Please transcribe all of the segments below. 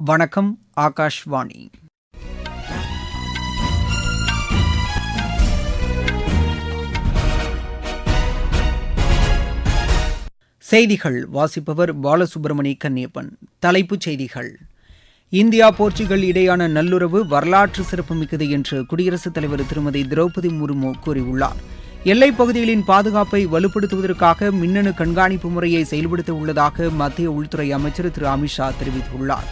வணக்கம் ஆகாஷ்வாணி. செய்திகள் வாசிப்பவர் பாலசுப்ரமணி கன்னியப்பன் தலைப்புச் செய்திகள். இந்தியா போர்ச்சுகல் இடையான நல்லுறவு வரலாற்று சிறப்புமிக்கது என்று குடியரசுத் தலைவர் திருமதி திரௌபதி முர்மு கூறியுள்ளார். எல்லைப் பகுதிகளின் பாதுகாப்பை வலுப்படுத்துவதற்காக மின்னணு கண்காணிப்பு முறையை செயல்படுத்த உள்ளதாக மத்திய உள்துறை அமைச்சர் திரு அமித்ஷா தெரிவித்துள்ளார்.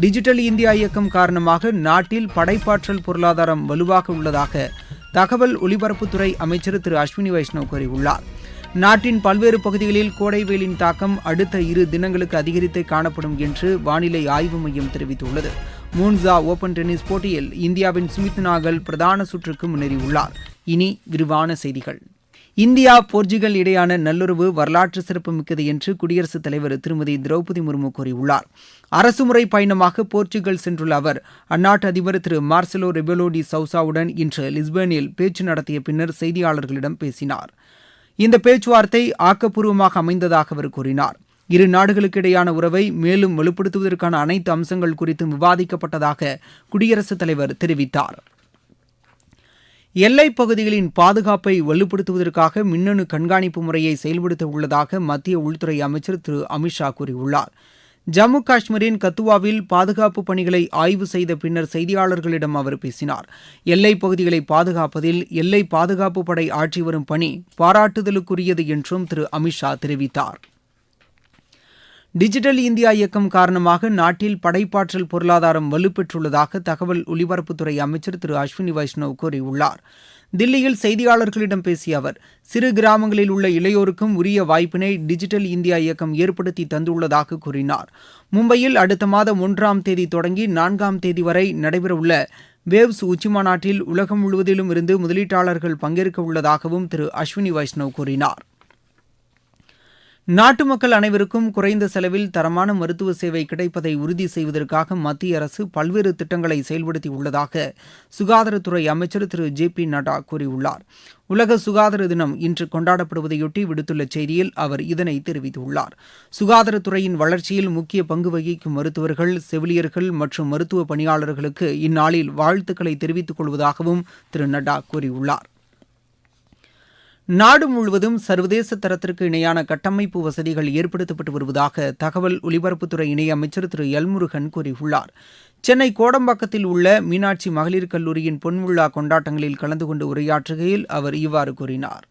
டிஜிட்டல் இந்தியா இயக்கம் காரணமாக நாட்டில் படைப்பாற்றல் பொருளாதாரம் வலுவாக உள்ளதாக தகவல் ஒலிபரப்புத்துறை அமைச்சர் திரு அஸ்வினி வைஷ்ணவ் கூறியுள்ளார். நாட்டின் பல்வேறு பகுதிகளில் கோடை வெயிலின் தாக்கம் அடுத்த இரு தினங்களுக்கு அதிகரித்தே காணப்படும் என்று வானிலை ஆய்வு மையம் தெரிவித்துள்ளது. மூன்சா ஓபன் டென்னிஸ் போட்டியில் இந்தியாவின் சுமித் நாகல் பிரதான சுற்றுக்கு முன்னேறியுள்ளார். இனி விரிவான செய்திகள். இந்தியா போர்ச்சுகல் இடையான நல்லுறவு வரலாற்று சிறப்புமிக்கது என்று குடியரசுத் தலைவர் திருமதி திரௌபதி முர்மு கூறியுள்ளார். அரசுமுறை பயணமாக போர்ச்சுகல் சென்றுள்ள அவர் அந்நாட்டு அதிபர் திரு மார்செலோ ரெபெலோ டி சவுசாவுடன் இன்று லிஸ்பேனில் பேச்சு நடத்திய பின்னர் செய்தியாளர்களிடம் பேசினார். இந்த பேச்சுவார்த்தை ஆக்கப்பூர்வமாக அமைந்ததாக அவர் கூறினார். இரு நாடுகளுக்கு இடையான உறவை மேலும் வலுப்படுத்துவதற்கான அனைத்து அம்சங்கள் குறித்தும் விவாதிக்கப்பட்டதாக குடியரசுத் தலைவர் தெரிவித்தார். எல்லைப் பகுதிகளின் பாதுகாப்பை வலுப்படுத்துவதற்காக மின்னணு கண்காணிப்பு முறையை செயல்படுத்த உள்ளதாக மத்திய உள்துறை அமைச்சர் திரு அமித்ஷா கூறியுள்ளார். ஜம்மு காஷ்மீரின் கத்துவாவில் பாதுகாப்பு பணிகளை ஆய்வு செய்த பின்னர் செய்தியாளர்களிடம் அவர் பேசினார். எல்லைப் பகுதிகளை பாதுகாப்பதில் எல்லை பாதுகாப்பு படை ஆற்றி வரும் பணி பாராட்டுதலுக்குரியது என்றும் திரு அமித்ஷா தெரிவித்தார். டிஜிட்டல் இந்தியா இயக்கம் காரணமாக நாட்டில் படைப்பாற்றல் பொருளாதாரம் வலுப்பெற்றுள்ளதாக தகவல் ஒலிபரப்புத்துறை அமைச்சர் திரு அஸ்வினி வைஷ்ணவ் கூறியுள்ளார். தில்லியில் செய்தியாளர்களிடம் பேசிய அவர் சிறு கிராமங்களில் உள்ள இளையோருக்கும் உரிய வாய்ப்பினை டிஜிட்டல் இந்தியா இயக்கம் ஏற்படுத்தி தந்துள்ளதாக கூறினார். மும்பையில் அடுத்த மாதம் ஒன்றாம் தேதி தொடங்கி நான்காம் தேதி வரை நடைபெறவுள்ள வேவ்ஸ் உச்சிமாநாட்டில் உலகம் முழுவதிலும் இருந்து முதலீட்டாளர்கள் பங்கேற்க உள்ளதாகவும் திரு அஸ்வினி வைஷ்ணவ் கூறினார். நாட்டு மக்கள் அனைவருக்கும் குறைந்த செலவில் தரமான மருத்துவ சேவை கிடைப்பதை உறுதி செய்வதற்காக மத்திய அரசு பல்வேறு திட்டங்களை செயல்படுத்தி உள்ளதாக சுகாதாரத்துறை அமைச்சர் திரு ஜே பி நட்டா கூறியுள்ளார். உலக சுகாதார தினம் இன்று கொண்டாடப்படுவதையொட்டி விடுத்துள்ள செய்தியில் அவர் இதனை தெரிவித்துள்ளார். சுகாதாரத்துறையின் வளர்ச்சியில் முக்கிய பங்கு வகிக்கும் மருத்துவர்கள் செவிலியர்கள் மற்றும் மருத்துவ பணியாளர்களுக்கு இந்நாளில் வாழ்த்துக்களை தெரிவித்துக் கொள்வதாகவும் திரு நட்டா கூறியுள்ளார். நாடு முழுவதும் சர்வதேச தரத்திற்கு இணையான கட்டமைப்பு வசதிகள் ஏற்படுத்தப்பட்டு வருவதாக தகவல் ஒலிபரப்புத்துறை இணையமைச்சர் திரு எல்முருகன் கூறியுள்ளார். சென்னை கோடம்பாக்கத்தில் உள்ள மீனாட்சி மகளிர் கல்லூரியின் பொன்விழா கொண்டாட்டங்களில் கலந்து கொண்டு உரையாற்றுகையில் அவர் இவ்வாறு கூறினார்.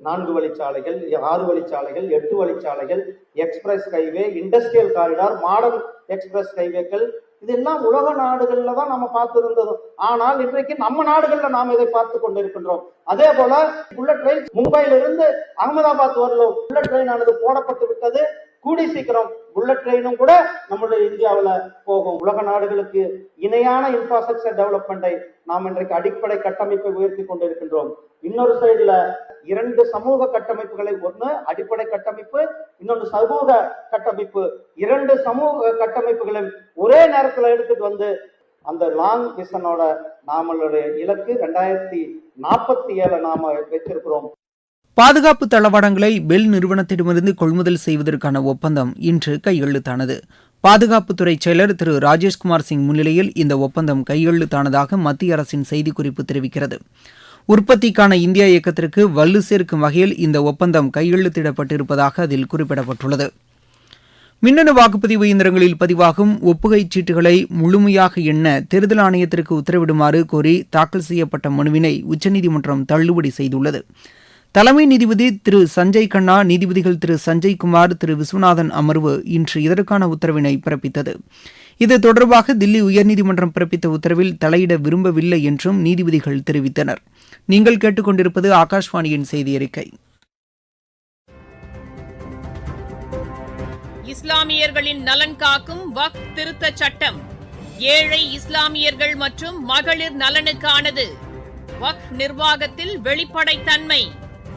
நான்கு வழிச்சாலைகள் ஆறு வழிச்சாலைகள் எட்டு வழிச்சாலைகள் express highway industrial corridor modern express ஹைவேக்கள் இதெல்லாம் உலக நாடுகள்ல தான் நம்ம பார்த்து இருந்ததும் ஆனால் இன்றைக்கு நம்ம நாடுகள்ல நாம் இதை பார்த்து கொண்டிருக்கின்றோம். அதே போல புல்லட் ட்ரெயின் மும்பையிலிருந்து அகமதாபாத் வரலும் புல்லட் ட்ரெயின் ஆனது போடப்பட்டு விட்டது. கூடி சீக்கிரம் புல்லட் ட்ரெயினும் கூட நம்மளுடைய இந்தியாவில் போகும். உலக நாடுகளுக்கு இணையான இன்ஃப்ராஸ்ட்ரக்சர் டெவலப்மெண்ட்டை நாம் இன்றைக்கு அடிப்படை கட்டமைப்பை உயர்த்தி கொண்டிருக்கின்றோம். இன்னொரு சைடுல இரண்டு சமூக கட்டமைப்புகளை ஒன்று அடிப்படை கட்டமைப்பு இன்னொன்று சமூக கட்டமைப்பு. இரண்டு சமூக கட்டமைப்புகளையும் ஒரே நேரத்தில் எடுத்துட்டு வந்து அந்த லாங் விஷனோட நாமளுடைய இலக்கு ரெண்டாயிரத்தி நாற்பத்தி ஏழு நாம வச்சிருக்கிறோம். பாதுகாப்பு தளவாடங்களை பெல் நிறுவனத்திடமிருந்து கொள்முதல் செய்வதற்கான ஒப்பந்தம் இன்று கையெழுத்தானது. பாதுகாப்புத்துறை செயலர் திரு ராஜேஷ்குமார் சிங் முன்னிலையில் இந்த ஒப்பந்தம் கையெழுத்தானதாக மத்திய அரசின் செய்திக்குறிப்பு தெரிவிக்கிறது. உற்பத்திக்கான இந்தியா இயக்கத்திற்கு வலு சேர்க்கும் வகையில் இந்த ஒப்பந்தம் கையெழுத்திடப்பட்டிருப்பதாக அதில் குறிப்பிடப்பட்டுள்ளது. மின்னணு வாக்குப்பதிவு இயந்திரங்களில் பதிவாகும் ஒப்புகைச் சீட்டுகளை முழுமையாக எண்ண தேர்தல் ஆணையத்திற்கு உத்தரவிடுமாறு கோரி தாக்கல் செய்யப்பட்ட மனுவினை உச்சநீதிமன்றம் தள்ளுபடி செய்துள்ளது. தலைமை நீதிபதி திரு சஞ்சய் கண்ணா நீதிபதிகள் திரு சஞ்சய் குமார் திரு விஸ்வநாதன் அமர்வு இன்று இதற்கான உத்தரவினை பிறப்பித்தது. இது தொடர்பாக தில்லி உயர்நீதிமன்றம் பிறப்பித்த உத்தரவில் தலையிட விரும்பவில்லை என்றும் நீதிபதிகள் தெரிவித்தனர். நீங்கள் கேட்டுக்கொண்டிருப்பது ஆகாஷ்வாணியின் செய்தி அறிக்கை. இஸ்லாமியர்களின் நலன் காக்கும் வக் திருத்த சட்டம். ஏழை இஸ்லாமியர்கள் மற்றும் மகளிர் நலனுக்கானது. வக் நிர்வாகத்தில் வெளிப்படைத்தன்மை.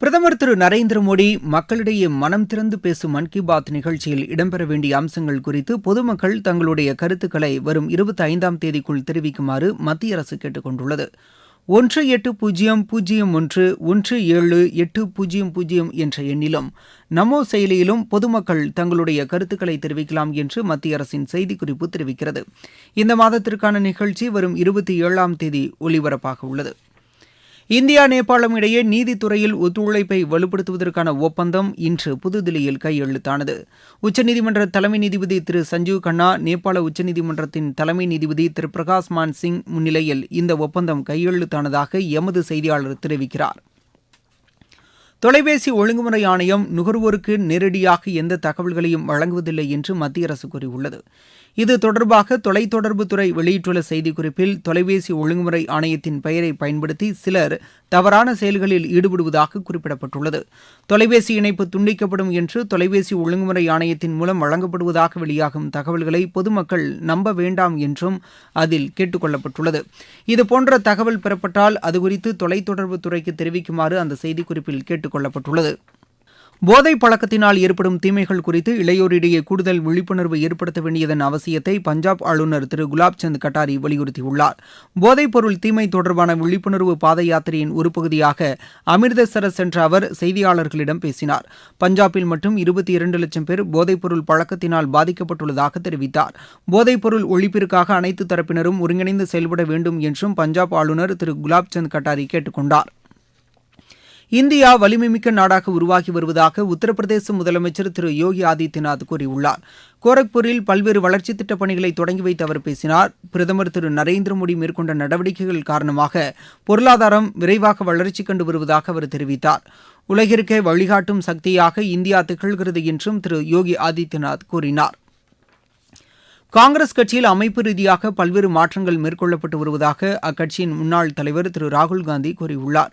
பிரதமர் திரு நரேந்திர மோடி மக்களிடையே மனம் திறந்து பேசும் மன் கி பாத் நிகழ்ச்சியில் இடம்பெற வேண்டிய அம்சங்கள் குறித்து பொதுமக்கள் தங்களுடைய கருத்துக்களை வரும் இருபத்தி ஐந்தாம் தேதிக்குள் தெரிவிக்குமாறு மத்திய அரசு கேட்டுக் கொண்டுள்ளது ஒன்று எட்டு பூஜ்ஜியம் பூஜ்ஜியம் ஒன்று ஒன்று ஏழு எட்டு பூஜ்ஜியம் பூஜ்ஜியம் என்ற எண்ணிலும் நமோ செயலியிலும் பொதுமக்கள் தங்களுடைய கருத்துக்களை தெரிவிக்கலாம் என்று மத்திய அரசின் செய்திக்குறிப்பு தெரிவிக்கிறது. இந்த மாதத்திற்கான நிகழ்ச்சி வரும் இருபத்தி ஏழாம் தேதி ஒலிபரப்பாக உள்ளது. இந்தியா நேபாளம் இடையே நீதித்துறையில் ஒத்துழைப்பை வலுப்படுத்துவதற்கான ஒப்பந்தம் இன்று புதுதில்லியில் கையெழுத்தானது. உச்சநீதிமன்ற தலைமை நீதிபதி திரு. சஞ்சீவ் கண்ணா நேபாள உச்சநீதிமன்றத்தின் தலைமை நீதிபதி திரு. பிரகாஷ் மான் சிங் முன்னிலையில் இந்த ஒப்பந்தம் கையெழுத்தானதாக எமது செய்தியாளர் தெரிவிக்கிறார். தொலைபேசி ஒழுங்குமுறை ஆணையம் நுகர்வோருக்கு நேரடியாக எந்த தகவல்களையும் வழங்குவதில்லை என்று மத்திய அரசு கூறியுள்ளது. இது தொடர்பாக தொலைத்தொடர்புத்துறை வெளியிட்டுள்ள செய்திக்குறிப்பில் தொலைபேசி ஒழுங்குமுறை ஆணையத்தின் பெயரை பயன்படுத்தி சிலர் தவறான செயல்களில் ஈடுபடுவதாக குறிப்பிடப்பட்டுள்ளது. தொலைபேசி இணைப்பு துண்டிக்கப்படும் என்று தொலைபேசி ஒழுங்குமுறை ஆணையத்தின் மூலம் வழங்கப்படுவதாக வெளியாகும் தகவல்களை பொதுமக்கள் நம்ப வேண்டாம் என்றும் அதில் கேட்டுக் கொள்ளப்பட்டுள்ளது இதுபோன்ற தகவல் பெறப்பட்டால் அதுகுறித்து தொலைத்தொடர்புத்துறைக்கு தெரிவிக்குமாறு அந்த செய்திக்குறிப்பில் கேட்டுக் கொள்ளப்பட்டுள்ளது. போதை பழக்கத்தினால் ஏற்படும் தீமைகள் குறித்து இளையோரிடையே கூடுதல் விழிப்புணர்வு ஏற்படுத்த வேண்டியதன் அவசியத்தை பஞ்சாப் ஆளுநர் திரு. குலாப்சந்த் கட்டாரி வலியுறுத்தியுள்ளார். போதைப் பொருள் தீமை தொடர்பான விழிப்புணர்வு பாத யாத்திரையின் ஒரு பகுதியாக அமிர்தசரஸ் சென்ற அவர் செய்தியாளர்களிடம் பேசினார். பஞ்சாபில் மட்டும் இருபத்தி இரண்டு லட்சம் பேர் போதைப் பொருள் பழக்கத்தினால் பாதிக்கப்பட்டுள்ளதாக தெரிவித்தார். போதைப் பொருள் ஒழிப்பிற்காக அனைத்து தரப்பினரும் ஒருங்கிணைந்து செயல்பட வேண்டும் என்றும் பஞ்சாப் ஆளுநர் திரு. குலாப்சந்த் கட்டாரி கேட்டுக் கொண்டாா் இந்தியா வலிமைமிக்க நாடாக உருவாகி வருவதாக உத்தரப்பிரதேச முதலமைச்சர் திரு யோகி ஆதித்யநாத் கூறியுள்ளார். கோரக்பூரில் பல்வேறு வளர்ச்சித் திட்டப் பணிகளை தொடங்கி வைத்து அவர் பேசினார். பிரதமர் திரு நரேந்திர மோடி மேற்கொண்ட நடவடிக்கைகள் காரணமாக பொருளாதாரம் விரைவாக வளர்ச்சி கண்டு வருவதாக அவர் தெரிவித்தார். உலகிற்கே வழிகாட்டும் சக்தியாக இந்தியா திகழ்கிறது என்றும் திரு யோகி ஆதித்யநாத் கூறினார். காங்கிரஸ் கட்சியில் அமைப்பு ரீதியாக பல்வேறு மாற்றங்கள் மேற்கொள்ளப்பட்டு வருவதாக அக்கட்சியின் முன்னாள் தலைவர் திரு ராகுல் காந்தி கூறியுள்ளார்.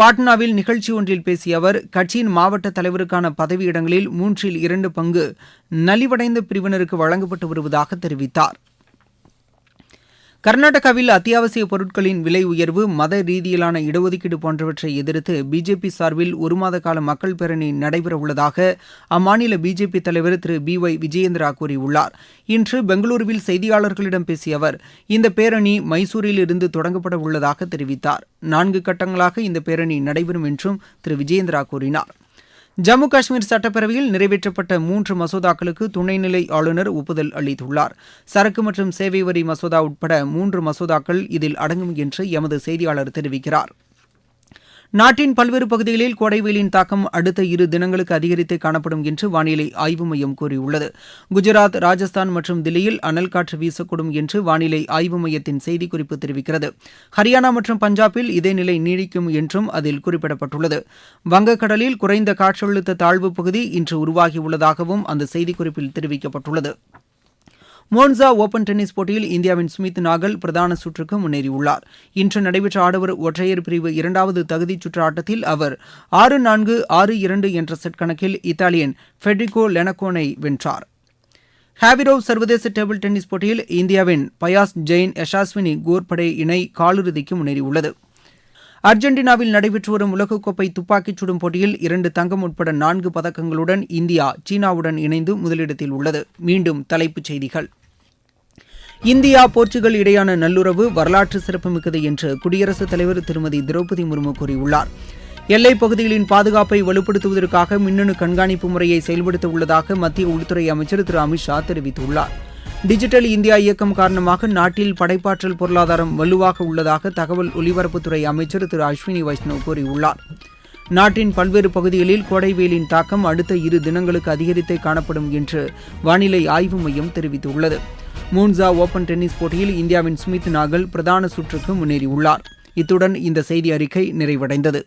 பாட்னாவில் நிகழ்ச்சி ஒன்றில் பேசிய அவர் கட்சியின் மாவட்ட தலைவருக்கான பதவியிடங்களில் மூன்றில் இரண்டு பங்கு நலிவடைந்த பிரிவினருக்கு வழங்கப்பட்டு வருவதாக தெரிவித்தார். கர்நாடகாவில் அத்தியாவசிய பொருட்களின் விலை உயர்வு மத ரீதியிலான இடஒதுக்கீடு போன்றவற்றை எதிர்த்து பிஜேபி சார்பில் ஒரு மாத கால மக்கள் பேரணி நடைபெறவுள்ளதாக அம்மாநில பிஜேபி தலைவர் திரு பி ஒய் விஜயேந்திரா கூறியுள்ளார். இன்று பெங்களூருவில் செய்தியாளர்களிடம் பேசிய அவர் இந்த பேரணி மைசூரில் இருந்து தொடங்கப்பட உள்ளதாக தெரிவித்தார். நான்கு கட்டங்களாக இந்த பேரணி நடைபெறும் என்றும் திரு விஜயேந்திரா கூறினார். ஜம்மு காஷ்மீர் சட்டப்பேரவையில் நிறைவேற்றப்பட்ட மூன்று மசோதாக்களுக்கு துணைநிலை ஆளுநர் ஒப்புதல் அளித்துள்ளார். சரக்கு மற்றும் சேவை வரி மசோதா உட்பட மூன்று மசோதாக்கள் இதில் அடங்கும் என்று எமது செய்தியாளர் தெரிவிக்கிறார். நாட்டின் பல்வேறு பகுதிகளில் கோடை வெயிலின் தாக்கம் அடுத்த இரு தினங்களுக்கு அதிகரித்தே காணப்படும் என்று வானிலை ஆய்வு மையம் கூறியுள்ளது. குஜராத் ராஜஸ்தான் மற்றும் தில்லியில் அனல் காற்று வீசக்கூடும் என்று வானிலை ஆய்வு மையத்தின் செய்திக்குறிப்பு தெரிவிக்கிறது. ஹரியானா மற்றும் பஞ்சாபில் இதே நிலை நீடிக்கும் என்றும் அதில் குறிப்பிடப்பட்டுள்ளது. வங்கக்கடலில் குறைந்த காற்றழுத்த தாழ்வு பகுதி இன்று உருவாகியுள்ளதாகவும் அந்த செய்திக்குறிப்பில் தெரிவிக்கப்பட்டுள்ளது. மோன்சா ஓபன் டென்னிஸ் போட்டியில் இந்தியாவின் ஸ்மித் நாகல் பிரதான சுற்றுக்கு முன்னேறியுள்ளார். இன்று நடைபெற்ற ஆடவர் ஒற்றையர் பிரிவு இரண்டாவது தகுதிச் சுற்று ஆட்டத்தில் அவர் ஆறு நான்கு ஆறு இரண்டு என்ற செட் கணக்கில் இத்தாலியன் ஃபெட்ரிகோ லெனகோனை வென்றார். ஹாவிரோவ் சர்வதேச டேபிள் டென்னிஸ் போட்டியில் இந்தியாவின் பயாஸ் ஜெயின் யஷாஸ்வினி கோர்படே இணை காலிறுதிக்கு முன்னேறியுள்ளது. அர்ஜென்டினாவில் நடைபெற்று வரும் உலகக்கோப்பை துப்பாக்கிச் சுடும் போட்டியில் இரண்டு தங்கம் உட்பட நான்கு பதக்கங்களுடன் இந்தியா சீனாவுடன் இணைந்து முதலிடத்தில் உள்ளது. மீண்டும் தலைப்புச் செய்திகள். இந்தியா போர்ச்சுகல் இடையான நல்லுறவு வரலாற்று சிறப்புமிக்கது என்று குடியரசுத் தலைவர் திருமதி திரௌபதி முர்மு கூறியுள்ளார். எல்லைப் பகுதிகளின் பாதுகாப்பை வலுப்படுத்துவதற்காக மின்னணு கண்காணிப்பு முறையை செயல்படுத்த உள்ளதாக மத்திய உள்துறை அமைச்சர் திரு அமித்ஷா தெரிவித்துள்ளார். டிஜிட்டல் இந்தியா இயக்கம் காரணமாக நாட்டில் படைப்பாற்றல் பொருளாதாரம் வலுவாக உள்ளதாக தகவல் ஒலிபரப்புத்துறை அமைச்சர் திரு அஸ்வினி வைஷ்ணவ் கூறியுள்ளார். நாட்டின் பல்வேறு பகுதிகளில் கோடை வெயிலின் தாக்கம் அடுத்த இரு தினங்களுக்கு அதிகரித்தே காணப்படும் என்று வானிலை ஆய்வு மையம் தெரிவித்துள்ளது. மூன்சா ஓபன் டென்னிஸ் போட்டியில் இந்தியாவின் சுமித் நாகல் பிரதான சுற்றுக்கு முன்னேறியுள்ளார். இத்துடன் இந்த செய்தி அறிக்கை நிறைவடைந்தது.